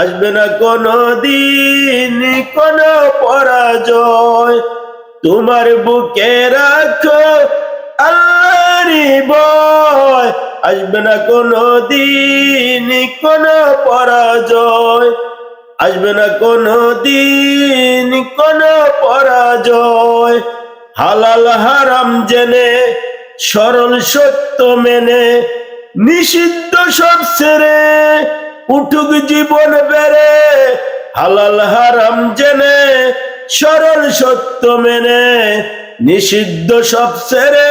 আসবে না কোনো দিন কোনো পরাজয়। তোমার বুকে রাখো ভয়। আসবে না কোনো দিন কোনো পরাজয়। আসবে না কোনো দিন কোনো পরাজয়। হালাল হারাম জেনে, সরল সত্য মেনে, নিষিদ্ধ সব ছেড়ে উঠুক জীবন বেড়ে, হালাল হারাম জেনে, সরল সত্য মেনে, নিষিদ্ধ সব ছেড়ে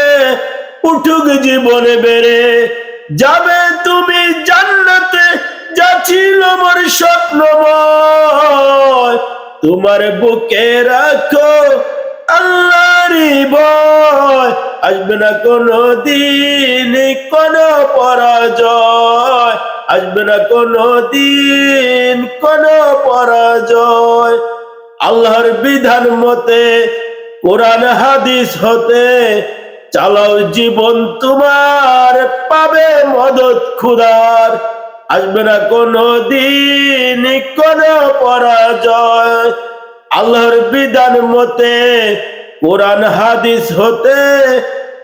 উঠুক জীবন বেড়ে। যাবে তুমি জান্নাতে, যা ছিল মোর স্বপ্নময়। তোমার বুকে রাখো আল্লাহরই ভয়। আসবে না কোনো দিন কোনো পরাজয়। আসবে না কোনো দিন কোনো পরাজয়। আল্লাহর বিধান মতে, কোরআন, হাদিস হতে, চালাও জীবন তোমার, পাবে মদত খুদার। আসবে না কোনো দিন কোনো পরাজয়। আল্লাহর বিধান মতে, কোরআন, হাদিস হতে,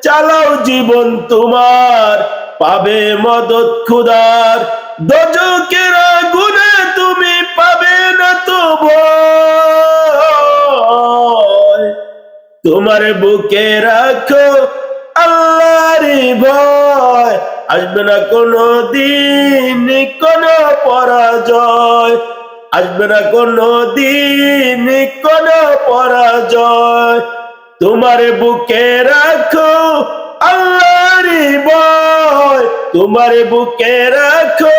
চালাও জীবন তোমার পাবে মদত খুদার। দজকের আগুনে তুমি পাবে না তো তোমার বুকে রাখো আল্লাহরই ভয়। আসবে না কোনো দিন কোনো পরাজয়। আসবে না কোনো দিন কোনো পরাজয়। তোমার বুকে রাখো আল্লাহরই ভয় তোমার বুকে রাখো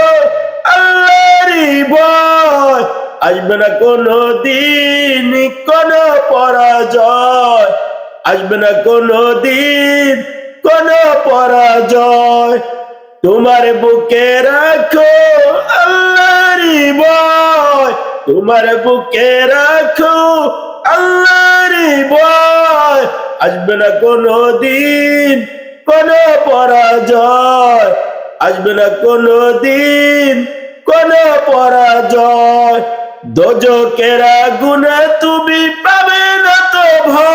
আল্লাহরই ভয়। আসবে না কোনো দিন কোনো পরাজয়। আসবে না কোনো দিন কোনো পরাজয়। তোমার বুকে রাখো আল্লাহরই ভয়। তোমার বুকে রাখো আসবে না কোনো দিন কোনো পরাজয়। আসবে না কোনো দিন কোনো পরাজয়। দোজকের আগুনে তুমি পাবে না তো ভয়।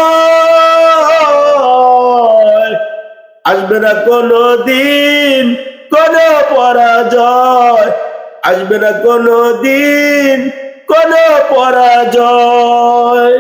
আসবে না কোনো দিন কোনো পরাজয়। আসবে না কোনো দিন কোনো পরাজয়।